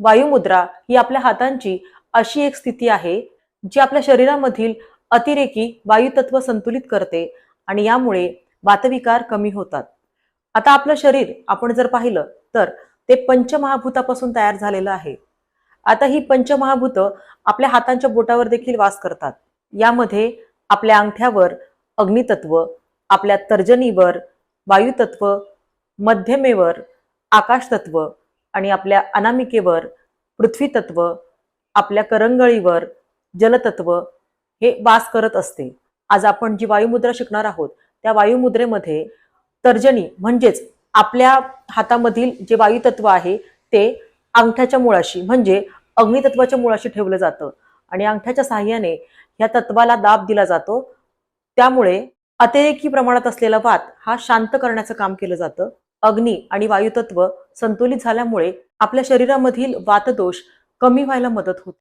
वायुमुद्रा ही आपल्या हातांची अशी एक स्थिती आहे जी आपल्या शरीरामधील अतिरेकी वायुतत्व संतुलित करते आणि यामुळे वातविकार कमी होतात. आता आपलं शरीर आपण जर पाहिलं तर ते पंचमहाभूतापासून तयार झालेलं आहे. आता ही पंचमहाभूत आपल्या हातांच्या बोटावर देखील वास करतात. यामध्ये आपल्या अंगठ्यावर अग्नितत्व आपल्या तर्जनीवर वायुतत्व मध्यमेवर आकाशतत्व आणि आपल्या अनामिकेवर पृथ्वी तत्व आपल्या करंगळीवर जलतत्व हे वास करत असते. आज आपण जी वायुमुद्रा शिकणार आहोत त्या वायुमुद्रेमध्ये तर्जनी म्हणजेच आपल्या हातामधील जे वायुतत्व आहे ते अंगठ्याच्या मुळाशी म्हणजे अग्नितत्वाच्या मुळाशी ठेवलं जातं. आणि अंगठ्याच्या साहाय्याने ह्या तत्वाला दाब दिला जातो. त्यामुळे अतिरेकी प्रमाणात असलेला वात हा शांत करण्याचं काम केलं जातं. अग्नी आणि वायुतत्व संतुलित झाल्यामुळे आपल्या शरीरामधील वातदोष कमी व्हायला मदत होते.